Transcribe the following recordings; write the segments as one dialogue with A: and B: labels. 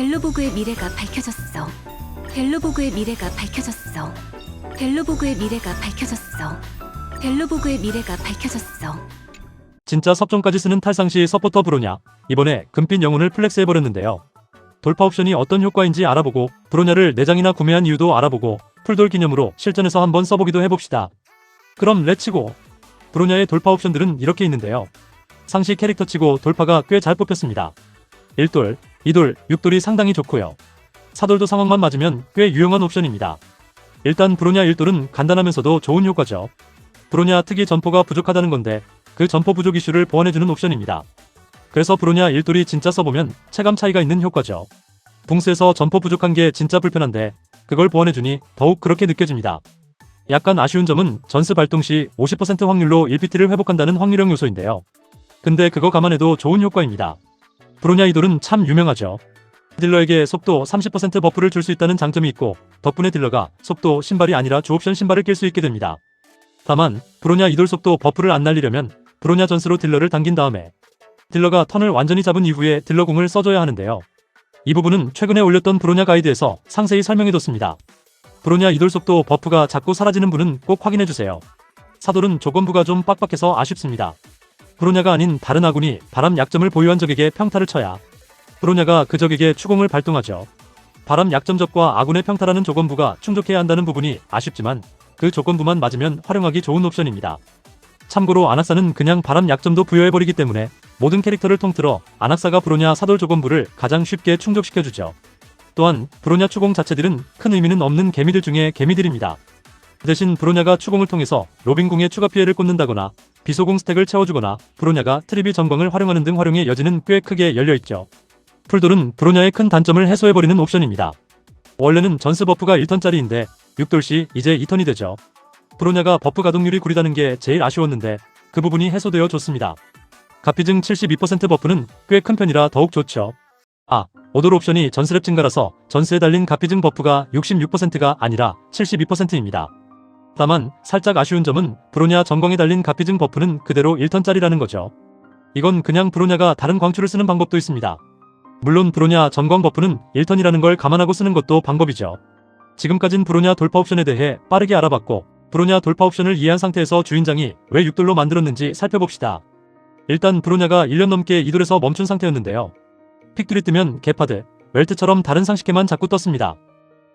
A: 벨로보그의 미래가 밝혀졌어. 벨로보그의 미래가 밝혀졌어. 벨로보그의 미래가 밝혀졌어. 벨로보그의 미래가 밝혀졌어.
B: 진짜 섭종까지 쓰는 탈상시 서포터 브로냐 이번에 금빛 영혼을 플렉스해버렸는데요. 돌파 옵션이 어떤 효과인지 알아보고 브로냐를 4장이나 구매한 이유도 알아보고 풀돌 기념으로 실전에서 한번 써보기도 해봅시다. 그럼 렛츠고! 브로냐의 돌파 옵션들은 이렇게 있는데요. 상시 캐릭터 치고 돌파가 꽤 잘 뽑혔습니다. 1돌, 2돌, 6돌이 상당히 좋고요. 4돌도 상황만 맞으면 꽤 유용한 옵션입니다. 일단 브로냐 1돌은 간단하면서도 좋은 효과죠. 브로냐 특이 전포가 부족하다는 건데 그 전포 부족 이슈를 보완해주는 옵션입니다. 그래서 브로냐 1돌이 진짜 써보면 체감 차이가 있는 효과죠. 붕스에서 전포 부족한 게 진짜 불편한데 그걸 보완해주니 더욱 그렇게 느껴집니다. 약간 아쉬운 점은 전스 발동 시 50% 확률로 1PT를 회복한다는 확률형 요소인데요. 근데 그거 감안해도 좋은 효과입니다. 브로냐 2돌은 참 유명하죠. 딜러에게 속도 30% 버프를 줄 수 있다는 장점이 있고 덕분에 딜러가 속도 신발이 아니라 주옵션 신발을 낄 수 있게 됩니다. 다만 브로냐 이돌 속도 버프를 안 날리려면 브로냐 전스로 딜러를 당긴 다음에 딜러가 턴을 완전히 잡은 이후에 딜러 공을 써줘야 하는데요. 이 부분은 최근에 올렸던 브로냐 가이드에서 상세히 설명해뒀습니다. 브로냐 이돌 속도 버프가 자꾸 사라지는 분은 꼭 확인해주세요. 사돌은 조건부가 좀 빡빡해서 아쉽습니다. 브로냐가 아닌 다른 아군이 바람 약점을 보유한 적에게 평타를 쳐야 브로냐가 그 적에게 추공을 발동하죠. 바람 약점 적과 아군의 평타라는 조건부가 충족해야 한다는 부분이 아쉽지만 그 조건부만 맞으면 활용하기 좋은 옵션입니다. 참고로 아낙사는 그냥 바람 약점도 부여해버리기 때문에 모든 캐릭터를 통틀어 아낙사가 브로냐 사돌 조건부를 가장 쉽게 충족시켜주죠. 또한 브로냐 추공 자체들은 큰 의미는 없는 개미들 중에 개미들입니다. 그 대신 브로냐가 추공을 통해서 로빈궁에 추가 피해를 꽂는다거나 비소공 스택을 채워주거나 브로냐가 트리비 전광을 활용하는 등 활용의 여지는 꽤 크게 열려있죠. 풀돌은 브로냐의 큰 단점을 해소해버리는 옵션입니다. 원래는 전스 버프가 1턴짜리인데 6돌 시 이제 2턴이 되죠. 브로냐가 버프 가동률이 구리다는 게 제일 아쉬웠는데 그 부분이 해소되어 좋습니다. 가피증 72% 버프는 꽤 큰 편이라 더욱 좋죠. 아, 오돌 옵션이 전스랩 증가라서 전스에 달린 가피증 버프가 66%가 아니라 72%입니다. 다만 살짝 아쉬운 점은 브로냐 전광에 달린 가피증 버프는 그대로 1턴짜리라는 거죠. 이건 그냥 브로냐가 다른 광추를 쓰는 방법도 있습니다. 물론 브로냐 전광 버프는 1턴이라는 걸 감안하고 쓰는 것도 방법이죠. 지금까진 브로냐 돌파 옵션에 대해 빠르게 알아봤고 브로냐 돌파 옵션을 이해한 상태에서 주인장이 왜 6돌로 만들었는지 살펴봅시다. 일단 브로냐가 1년 넘게 2돌에서 멈춘 상태였는데요. 픽들이 뜨면 게파드, 웰트처럼 다른 상식에만 자꾸 떴습니다.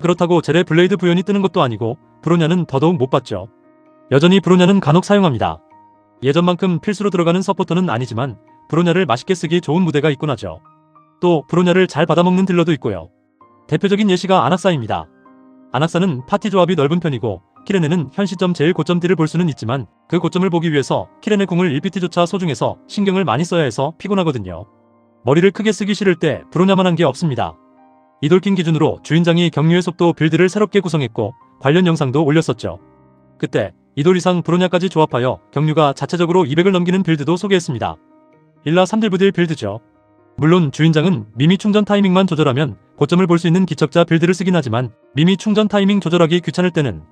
B: 그렇다고 젤의 블레이드 부연이 뜨는 것도 아니고 브로냐는 더더욱 못 봤죠. 여전히 브로냐는 간혹 사용합니다. 예전만큼 필수로 들어가는 서포터는 아니지만 브로냐를 맛있게 쓰기 좋은 무대가 있곤 하죠. 또 브로냐를 잘 받아먹는 딜러도 있고요. 대표적인 예시가 아낙사입니다. 아낙사는 파티 조합이 넓은 편이고 키레네는 현 시점 제일 고점 딜을 볼 수는 있지만 그 고점을 보기 위해서 키레네 궁을 1PT조차 소중해서 신경을 많이 써야 해서 피곤하거든요. 머리를 크게 쓰기 싫을 때 브로냐만 한 게 없습니다. 이돌킨 기준으로 주인장이 경유의 속도 빌드를 새롭게 구성했고 관련 영상도 올렸었죠. 그때 이돌 이상 브로냐까지 조합하여 경유가 자체적으로 200을 넘기는 빌드도 소개했습니다. 일라 3딜 부딜 빌드죠. 물론 주인장은 미미 충전 타이밍만 조절하면 고점을 볼 수 있는 기척자 빌드를 쓰긴 하지만 미미 충전 타이밍 조절하기 귀찮을 때는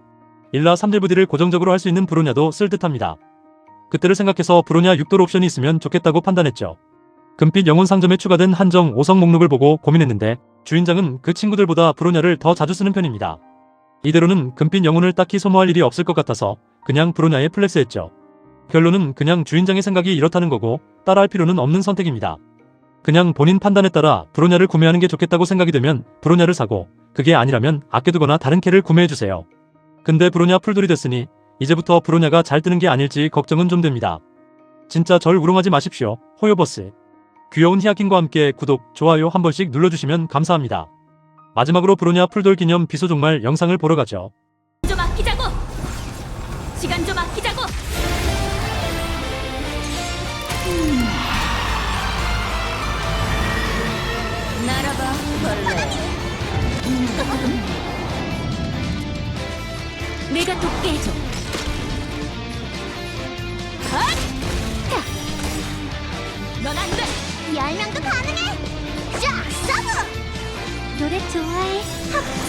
B: 일라 3딜 부딜을 고정적으로 할 수 있는 브로냐도 쓸 듯합니다. 그때를 생각해서 브로냐 6돌 옵션이 있으면 좋겠다고 판단했죠. 금빛 영혼 상점에 추가된 한정 5성 목록을 보고 고민했는데 주인장은 그 친구들보다 브로냐를 더 자주 쓰는 편입니다. 이대로는 금빛 영혼을 딱히 소모할 일이 없을 것 같아서 그냥 브로냐에 플렉스했죠. 결론은 그냥 주인장의 생각이 이렇다는 거고 따라할 필요는 없는 선택입니다. 그냥 본인 판단에 따라 브로냐를 구매하는 게 좋겠다고 생각이 되면 브로냐를 사고 그게 아니라면 아껴두거나 다른 캐를 구매해주세요. 근데 브로냐 풀돌이 됐으니 이제부터 브로냐가 잘 뜨는 게 아닐지 걱정은 좀 됩니다. 진짜 절 우롱하지 마십시오. 호요버스. 귀여운 히아킨과 함께 구독, 좋아요 한 번씩 눌러주시면 감사합니다. 마지막으로 브로냐 풀돌 기념 비소 종말 영상을 보러 가죠.
A: 좀 아끼자고. 시간 좀 아끼자고. 날아봐 벌레. 내가 돕게 해줘. 헛! 자. 넌안 돼.
C: 열 명도 가능해! 쫙 서브! 노래 좋아해 합주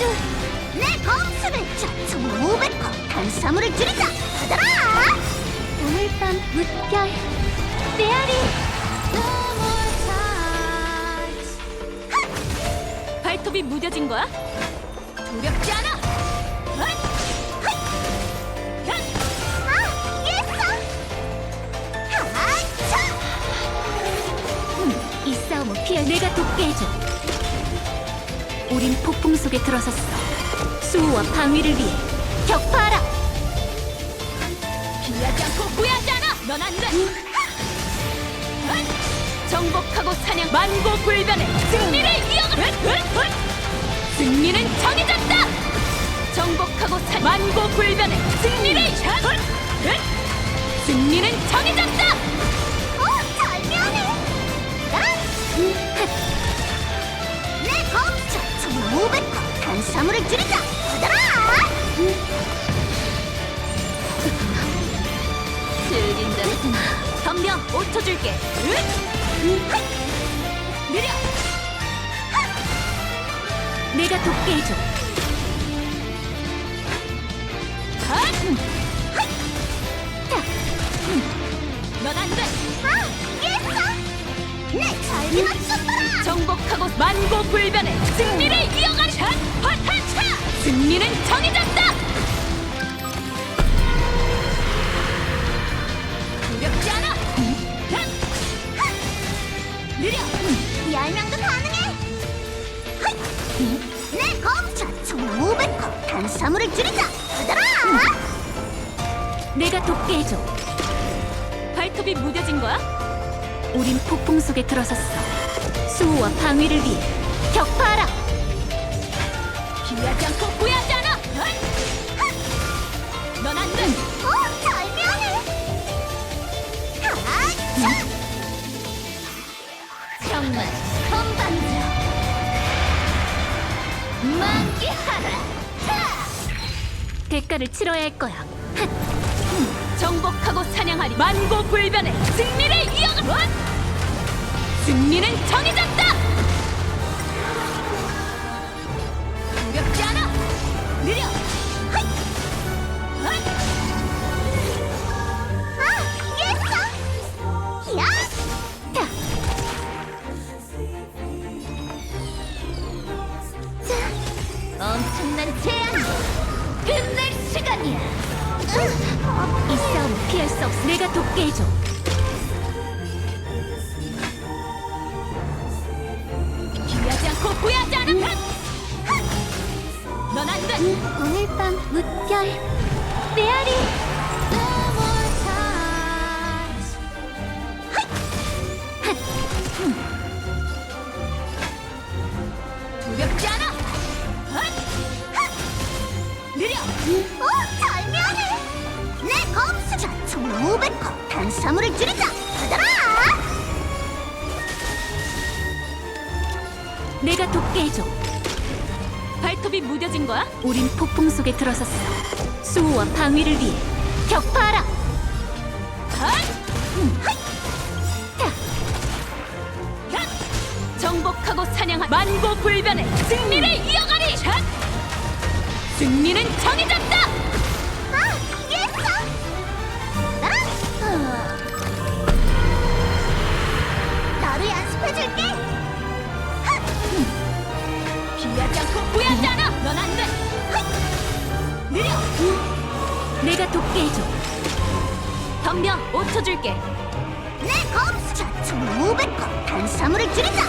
C: 내 검수를 저총 500호 탄수화물을 줄이자 받아라! 오늘 밤 물결 메아리
A: 발톱이 무뎌진 거야? 두렵지 않아! 헛! 헛! 싸움은 피할 내가 돕게 해줘. 우린 폭풍 속에 들어섰어. 수호와 방위를 위해 격파하라. 피하지 않고 후회하지 않아. 넌 안 돼. 헛! 정복하고 사냥 만고불변의 승리를 이어가. 헛! 승리는 정해졌다. 정복하고 사냥 만고불변의 승리를! 헛! 승리는 정해졌다. 내가 돕게 해줘. 넌안 돼.
C: 아, 이겼어! 내 절묘한 super!
A: 정복하고 만고불변의 승리를 이어가리. 샷! 화탄차! 승리는 정해졌다. 발톱이 무뎌진 거야? 우린 폭풍 속에 들어섰어. 수호와 방위를 위해 격파하라. 피하지 않고 후회하지 않아. 넌안 돼.
C: 오, 절묘해! 하차!
A: 정말 건반져. 만개하라. 대가를 치러야 할 거야. 핫. 정복하고 사냥하리 만고불변의 승리를 이어가. 원! 승리는 정해졌다. 내가 돕게 해줘. 피하지 않고 후회하지 않으면 넌안 돼!
C: 오늘 밤 무별 메아리 500호 탄수화물을 줄이자 받아라
A: 내가 돕게 해줘. 발톱이 무뎌진 거야? 우린 폭풍 속에 들어섰어. 수호와 방위를 위해 격파하라. 헛! 음! 정복하고 사냥한 만고불변의 승리를 이어가리. 샷! 승리는 정해졌다. 내
C: 검수자 총 500호 탄수화물을 받아라